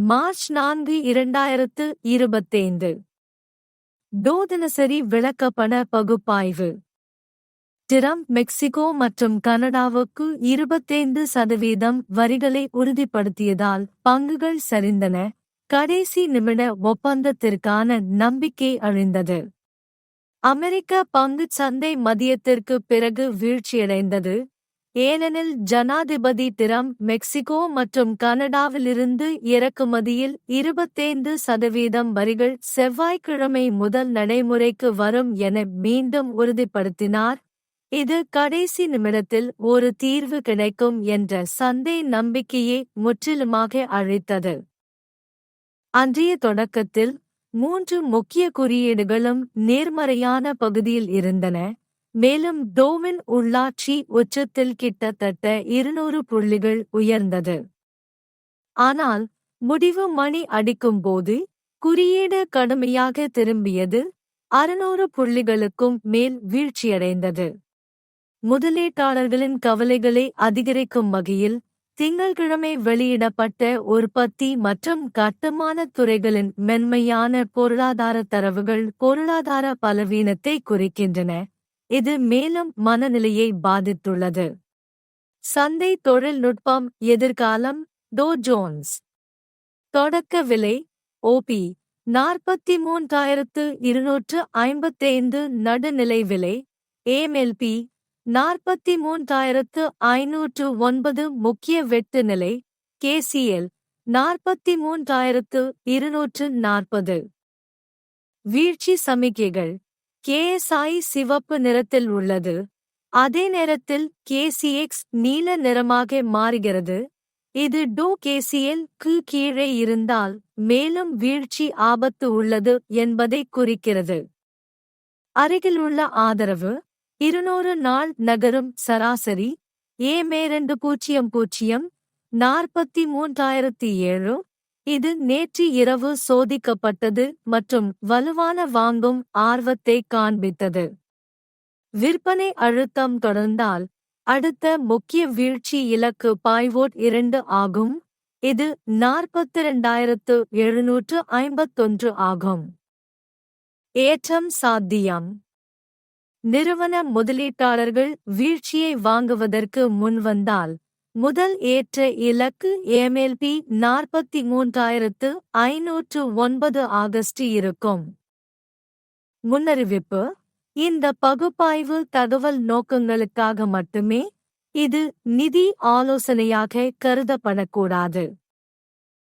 March நான்கு இரண்டாயிரத்து இருபத்தைந்து. டோதினசரி விளக்கப்பண பகுப்பாய்வு. டிரம்ப் மெக்சிகோ மற்றும் கனடாவுக்கு இருபத்தைந்து சதவீதம் வரிகளை உறுதிப்படுத்தியதால் பங்குகள் சரிந்தன. கடைசி நிமிட ஒப்பந்தத்திற்கான நம்பிக்கை அழிந்தது. அமெரிக்க பங்குச் சந்தை மதியத்திற்கு பிறகு வீழ்ச்சியடைந்தது. ஏனெனில் ஜனாதிபதி டிரம்ப் மெக்சிகோ மற்றும் கனடாவிலிருந்து இறக்குமதியில் இருபத்தைந்து சதவீதம் வரிகள் செவ்வாய்க்கிழமை முதல் நடைமுறைக்கு வரும் என மீண்டும் உறுதிப்படுத்தினார். இது கடைசி நிமிடத்தில் ஒரு தீர்வு கிடைக்கும் என்ற சந்தை நம்பிக்கையை முற்றிலுமாக அழித்தது. அன்றைய தொடக்கத்தில் மூன்று முக்கிய குறியீடுகளும் நேர்மறையான பகுதியில் இருந்தன. மேலும் டோவின் உள்ளாட்சி உச்சத்தில் கிட்டத்தட்ட இருநூறு புள்ளிகள் உயர்ந்தது. ஆனால் முடிவு மணி அடிக்கும்போது குறியீடு கடுமையாக திரும்பியது அறுநூறு புள்ளிகளுக்கும் மேல் வீழ்ச்சியடைந்தது. முதலீட்டாளர்களின் கவலைகளை அதிகரிக்கும் வகையில் திங்கள்கிழமை வெளியிடப்பட்ட உற்பத்தி மற்றும் கட்டுமான துறைகளின் மென்மையான பொருளாதார தரவுகள் பொருளாதார பலவீனத்தை குறிக்கின்றன. இது மேலும் மனநிலையை பாதித்துள்ளது. சந்தை தொழில்நுட்பம் எதிர்காலம் டோ ஜோன்ஸ். தொடக்க விலை ஓபி நாற்பத்தி மூன்றாயிரத்து இருநூற்று ஐம்பத்தைந்து நடுநிலை விலை ஏஎம்எல்பி நாற்பத்தி மூன்றாயிரத்து ஐநூற்று ஒன்பது முக்கிய வெட்டு நிலை கேசிஎல் நாற்பத்தி மூன்றாயிரத்து இருநூற்று நாற்பது. வீழ்ச்சி சமிக்கைகள் கேஎஸ்ஐ சிவப்பு நிறத்தில் உள்ளது. அதே நேரத்தில் கேசிஎக்ஸ் நீல நிறமாக மாறுகிறது. இது டோ கேசிஎல் கு கீழே இருந்தால் மேலும் வீழ்ச்சி ஆபத்து உள்ளது என்பதை குறிக்கிறது. அருகிலுள்ள ஆதரவு இருநூறு நாள் நகரும் சராசரி ஏ மேரண்டு பூஜ்ஜியம் பூஜ்ஜியம் நாற்பத்தி மூன்றாயிரத்தி ஏழு இது நேற்று இரவு சோதிக்கப்பட்டது மற்றும் வலுவான வாங்கும் ஆர்வத்தை காண்பித்தது. விற்பனை அழுத்தம் தொடர்ந்தால் அடுத்த முக்கிய வீழ்ச்சி இலக்கு பாய்வோட் இரண்டு ஆகும். இது நாற்பத்தி இரண்டாயிரத்து எழுநூற்று ஐம்பத்தொன்று ஆகும். ஏற்றம் சாத்தியம். நிறுவன முதலீட்டாளர்கள் வீழ்ச்சியை வாங்குவதற்கு முன்வந்தால் முதல் ஏற்ற இலக்கு எம்எல்பி நாற்பத்தி மூன்றாயிரத்து ஐநூற்று ஒன்பது ஆகஸ்ட் இருக்கும். முன்னறிவிப்பு இந்த பகுப்பாய்வு தகவல் நோக்கங்களுக்காக மட்டுமே இது நிதி ஆலோசனையாக கருதப்படக்கூடாது.